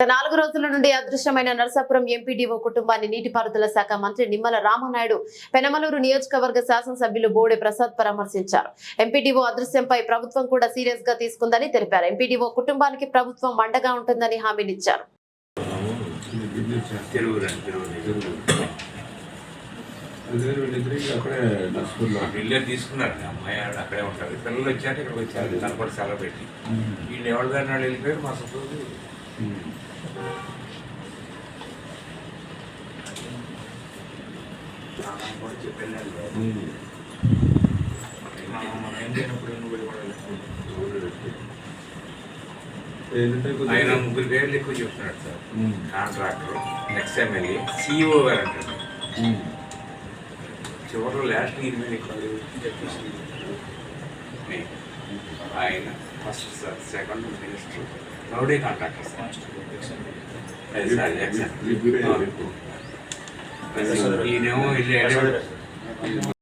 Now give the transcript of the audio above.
నాలుగు రోజుల నుండి అదృశ్యమైన నరసాపురం ఎంపీడీఓ కుటుంబాన్ని నీటిపారుదల శాఖ మంత్రి నిమ్మల రామనాయుడు పెనమలూరు నియోజకవర్గ శాసనసభ్యులు బోడే ప్రసాద్ పరామర్శించారు. ఎంపీడీఓ అదృశ్యంపై ప్రభుత్వం కూడా సీరియస్గా తీసుకుందని తెలిపారు. ఎంపీడీఓ కుటుంబానికి ప్రభుత్వం అండగా ఉంటుందని హామీనిచ్చారు. తీసుకున్నారు. అమ్మాయి అక్కడే ఉంటారు. పిల్లలు ఇక్కడికి వచ్చారు. తను కూడా సెలవు పెట్టి. వీళ్ళు ఎవరి దాని వాళ్ళు వెళ్ళిపోయారు? మా సొంత ఆయన ముగ్గురు పేర్లు ఎక్కువ చెప్తున్నాడు sir. Contractor next MLA CEO గారు ఉమ్. చివరిలో లాస్ట్ మీద ఎక్కువ. ఆయన ఫస్ట్ సార్ సెకండ్ మినిస్టర్ నౌడే కాంట్రాక్టర్ సార్ ఈయనేమో ఇల్లు